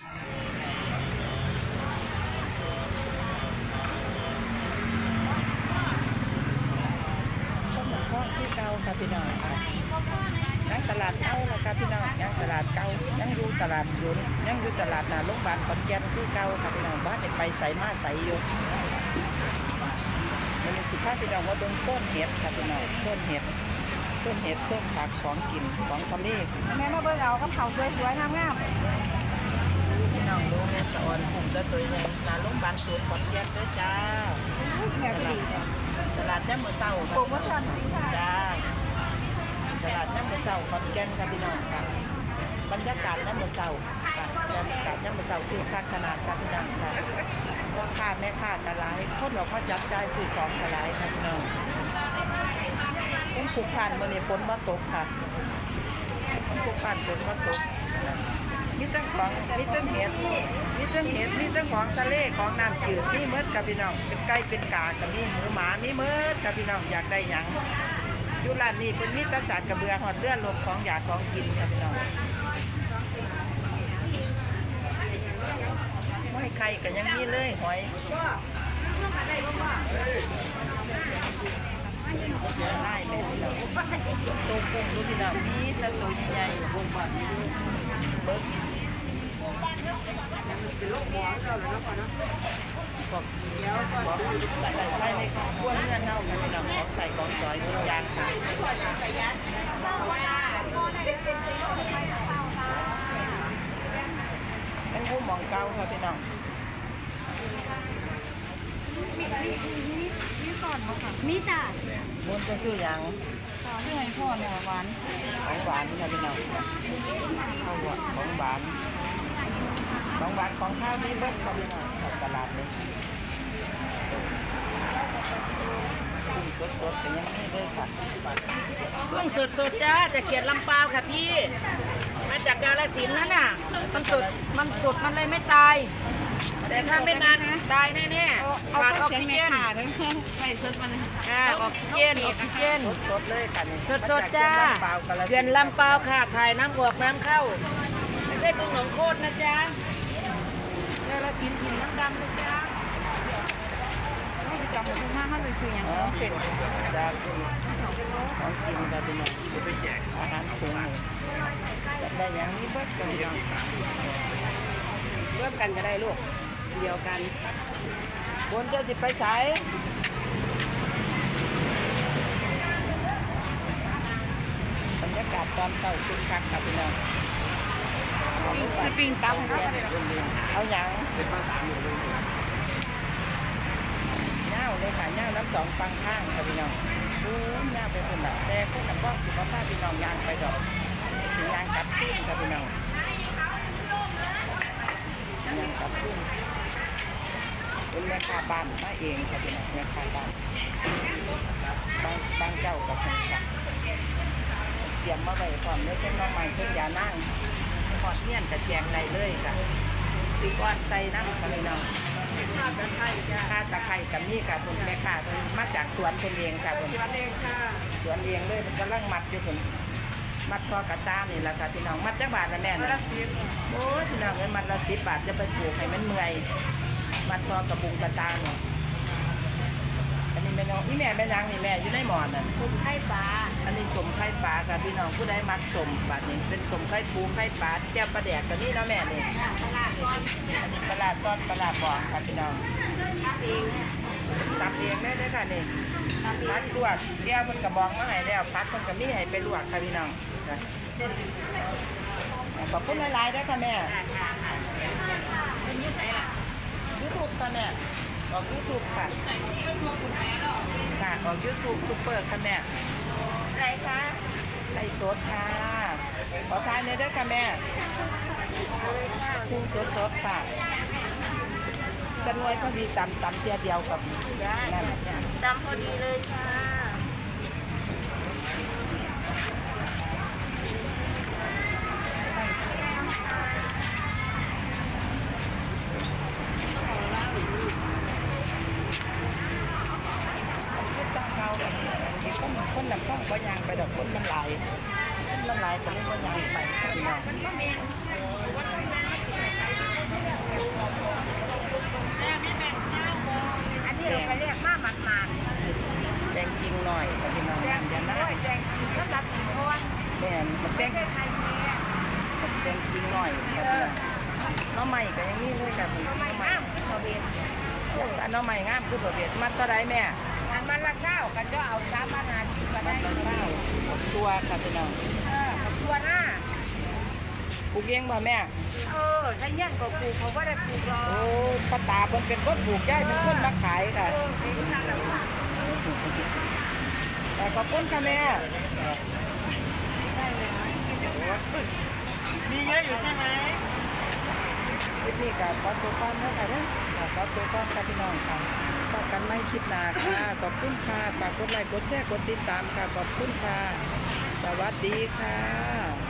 ต้นหมกข้องที่เก่าค่ะพี่น้องค่ะยังตลาดเก่าล้วค่ะพี่น้องยังตลาดเก่ายังอยู่ตลาดหยุนยังอยู่ตลาดหน้าโรงพยาบาลขอนแก่นคือเก่าค่ะพี่น้องบ้านเด็ไปใส่มาใส่อยู่มันสิพาพี่น้องว่าเบิ่งโซนเห็ดค่ะพี่น้องโซนเห็ดโซนเห็ดโซนผักของกินของทะเลแม่มาเบิ่งเอากับเขาวสวยๆงามพี่ น้องรู้แม่สะออนกลุ่มก็ตัวใหญ่หน้าโรงพยาบาลสวนขอนแก่นเด้อจ้าๆแบบดีเนี่ยตลาดแจ่มมือเต้าโปรโมชั่นจริงค่ะจ้าตลาดแจ่มมือเต้าขอนแก่นค่ะพี่น้องค่ะบรรยากาศแจ่มมือเต้าค่ะบรรยากาศแจ่มมือเต้าคือค่าขนาดค่ะพี่น้องค่ะพ่อค้าแม่ค้าตลาดคนเราก็จับจ่ายซื้อของตลาดค่ะพี่น้องเป็นผูกพันมื่อนี้ฝนมาตกค่ะผูกพันฝนมาตก มีตั้งของมีตั้งเห็ดมีตั้งเห็ดมีตั้งของทะเลของน้ำจืดมีเมืดกับพี่น้องเป็นไก่เป็นกากับมีหมูหมามีเมืดกับพี่น้องอยากได้หยังยูร้านนี้เป็นมีแตสารกระเบือหอดเลือดลมของอยากของกินค่ะพี่น้องไม่ไข่กันยังมีเลยหอยไล่เลยพี่น้องตัวกุ้งดูพี่น้องมีตะตัวใหญ่ๆกุ้งบ้านเบิก เงื่อนเน่าค่ะพี่น้องของใส่ของซอยทุกอย่างค่ะเป็นผู้หมองเก่าค่ะพี่น้อง มีจ้ามุนจะชื่ออย่างที่ให้พ่อเนี่ยหวานของหวานค่ะพี่น้องข้าวหวานของหวาน ของหวานของข้าวนี่เบิ้ลค่ะพี่น้องของตลาดนี้กุ้งสดๆแต่ยังไม่ได้ค่ะกุ้งสดสดๆจ้าจากเขียดลำปาวค่ะพี่ มาจากกาลสินธุ์นั่นน่ะ มันสด มันสด มันเลยไม่ตาย แต่ถ้าไม่นานตายแน่ๆขาดออกซิเจนด้วยไม่สดมันอ่าออกซิเจนออกซิเจน สดๆเลยค่ะนี่สดสดๆจ้าเขื่อนลำปาวค่ะขายน้ำออกน้ำเข้า ไม่ใช่กุ้งหนองโคตรนะจ๊ะกา ลสินถิ่นน้ำดำนะจ๊ะไม่จำเป็นมากมันเลยคืออย่างน้องเสร็จจะกินของกินกันเป็นอาหารถุงนี่จะได้อย่างนี้เบิ้ลกันพี่น้องร่วมกันก็ได้ลูกเดียวกันบนจะจิตไปใช้บรรยากาศตอนเช้าคึกคักค่ะพี่น้อง สปริงตับเอาอย่างเน่าเลยค่ะเน่าน้ำสองฟังข้างค่ะพี่น้องดูเน่าไปคนละแต่คนละบ้องสุขภาพพี่น้องยางไปดอกถึงยางกลับขึ้นค่ะพี่น้องยางกลับขึ้นเป็นแม่ค้าบ้านมาเองค่ะพี่น้องแม่ค้าบ้านบางบางเจ้ากับคนค่ะเตรียมมาไว้พร้อมเลยเป็นน้องใหม่เพิ่งยานั่ง หอดเงี้ยนกับแจงใดเลยค่ะสีก้อนใส่นั่งค่ะพี่น้องข้าตะไคร้จ้าข้าตะไคร้กับนี่ค่ะคุณแม่ค่ะเพิ่นมาจากสวนเพิ่นเองค่ะคุณสวนเองค่ะสวนเองเลยมันกำลังมัดอยู่คุณมัดคอกระตามนี่แหละค่ะพี่น้องมัดจักบาทนะแม่นะโอ้ยพี่น้องเอ้ยมัดละสิบบาทจะไปปลูกให้มันเมื่อยมัดคอกระบุงกระตามเนี่ยอันนี้แม่น้องนี่แม่แม่นางนี่แม่อยู่ในหมอนน่ะกุ้งไข่ปลาอันนี้สมไข่ ปลาค่ะพี่น้องผู้ใดมักสมบาทนี้เป็นสมไข่ปูไข่ปลาแก้วปลาแดกกับนี่เนาะแม่นี่อันนี้ปลาร้าต้อนปลาร้าบองค่ะพี่น้องตับเองได้เลยค่ะนี่พัดลวกแก้วมันกระบองมาให้แล้วพัดมันก็มีให้ไปลวกค่ะพี่น้องขอบคุณหลายๆด้ค่ะแม่เป็นยี่ไสล่ะยูทูบค่ะแม่ออกยูทูบค่ะค่ะออกยูทูบซุปเปอร์ค่ะแม่ไรคะ ไก่สดค่ะ ขอทานเลยด้วยค่ะแม่กุ้งสดๆค่ะกันไว้ก็ดีตำตำเตียเดียวกับนั่นตำพอดีเลยค่ะ ก็ยางไปดอกคนน้ำลายน้ำลายก็ไม่ก็ยางไปพี่น้องอันนี้เราไปเรียกมาหมักหมักแดงจริงหน่อยแดงจริงหน่อยแดงจริงก็รับผิดชอบแดงนแดงไทแดงจริงหน่อยน้องใหม่ก็ยังนี่ด้วยกันน้องใหม่งามคือตัดน้องใหม่งามคือตัเบียดมัดก็ได้แม่ อันมันละเศร้ากันจะเอาสามอาหารก็มัได้นตัวเศร้าตัวค่ะพี่น้องเออตัวหน้าปลูกเองบ่แม่ เออถ้าแย่งก็ปลูกเขาก็ได้ปลูกหรอโอ้ป้าตาเพิ่นเป็นคนปลูกย่ายเป็นคนมาขายค่ะ เออเป็นสั่งแล้วว่าแต่ขอบคุณค่ะแม่มีเยอะอยู่ใช่ไหมค ลิปนี้กับขอตัวก่อนนะคะเด้อค่ะขอตัวก่อนค่ะพี่น้องค่ะฝากกันไม่คลิปหน้าค่ะ ขอบคุณค่ะฝากกดไลค์กดแชร์กดติดตามค่ะ ขอบคุณค่ะ สวัสดีค่ะ